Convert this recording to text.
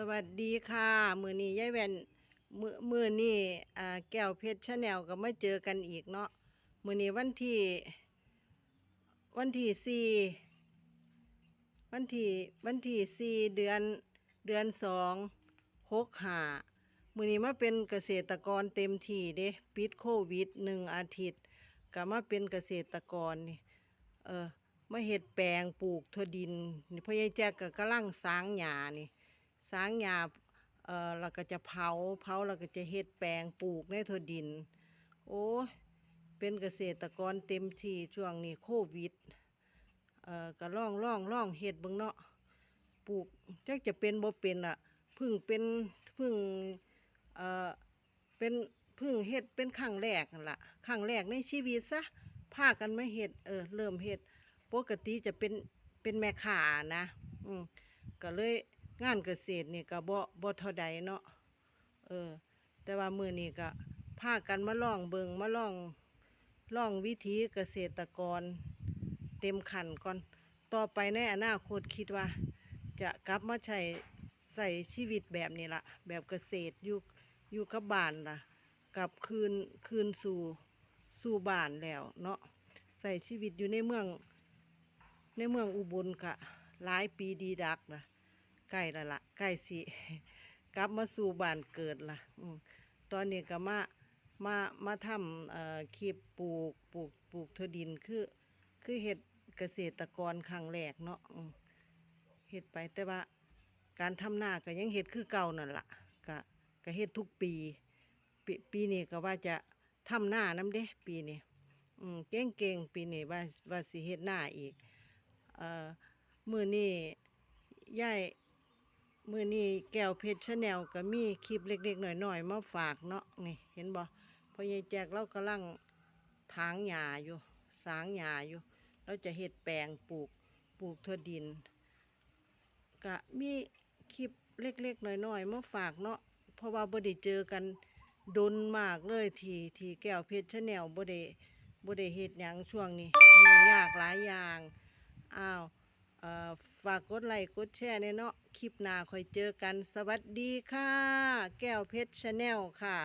สวัสดีค่ะ มือนี้ยายแว่นมือมือนี้แก้วเพชรชาแนลก็ไมาเจอกันอีกเนาะมือนี้วันที่ วันที่สี่วันที่วันที่สี่เดือนเดือนสองหกหามือนี้มาเป็นเกษตรกรเต็มที่เด้ปิดโควิดหนึ่งอาทิตย์ก็มาเป็นเกษตรกรนี่เออมาเห็ดแปลงปลูกถั่วดินนี่พ่อใหญ่แจ๊กก็กำลังสางหญ้านี่ สางหญ้าเอ่อเราก็จะเผาเผาเราก็จะเฮ็ดแปลงปลูกในทวดิน โอ้เป็นเกษตรกรเต็มที่ช่วงนี้โควิดเอ่อก็ล่องล่องล่องเฮ็ดเบิ่งเนาะปลูกจักจะเป็นบ่เป็นอะพึ่งเป็นพึ่งเอ่อเป็นพึ่งเฮ็ดเป็นครั้งแรกนั่นล่ะครั้งแรกในชีวิตซะพากันมาเฮ็ดเออเริ่มเฮ็ดปกติจะเป็นเป็นแม่ค้านะอืมก็เลย งานเกษตรนี่ก็บ่บ่เท่าใดเนาะเออ แต่ว่ามือนี้ก็พากันมาลองเบิงมาลองลองวิธีเกษตรกร เต็มขันก่อน ต่อไปในอนาคตคิดว่า จะกลับมาใช้ใส่ชีวิตแบบนี้ละแบบเกษตรอยู่อยู่กับบ้านล่ะกลับคืนคืนสู่สู่บ้านแล้วเนาะใส่ชีวิตอยู่ในเมืองในเมืองอุบลกะหลายปีดีดักนะ ใกล้ละละใกล้สิกลับมาสู่บ้านเกิดละอตอนนี้ก็มามามาทำเอ่อคลิปปลูกปลูกปลูกถั่วดินคือ คือเฮ็ดเกษตรกรครั้งแรกเนาะเฮ็ดไปแต่ว่า การทำนาก็ยังเฮ็ดคือเก่านั่นละก็ก็เฮ็ดทุกปี ปีปีนี้ก็ว่าจะทำหน้าน้ำเด้ ปีนี้เก่งเก่งปีนี้ว่าว่าสิเฮ็ดหน้าอีกเอ่อมือนี่ยาย มือนี่แก้วเพชรชาแนลก็มีคลิปเล็กๆหน่อยๆมาฝากเนาะนี่เห็นบ่พ่อยายแจกเรากำลังถางหญ้าอยู่สางหญ้าอยู่ เราจะเฮ็ดแปลงปลูกปลูกถั่วดินก็มีคลิปเล็กๆหน่อยๆมาฝากเนาะเพราะว่าบ่ได้เจอกันดนมากเลยทีทีแก้วเพชรชาแนลบ่ได้บ่ได้เฮ็ดหยังช่วงนี้ยุ่งยากหลายอย่างอ้าว ฝากกดไลค์กดแชร์ในเนาะคลิปหน้าคอยเจอกันสวัสดีค่ะ แก้วเพชรชาแนลค่ะ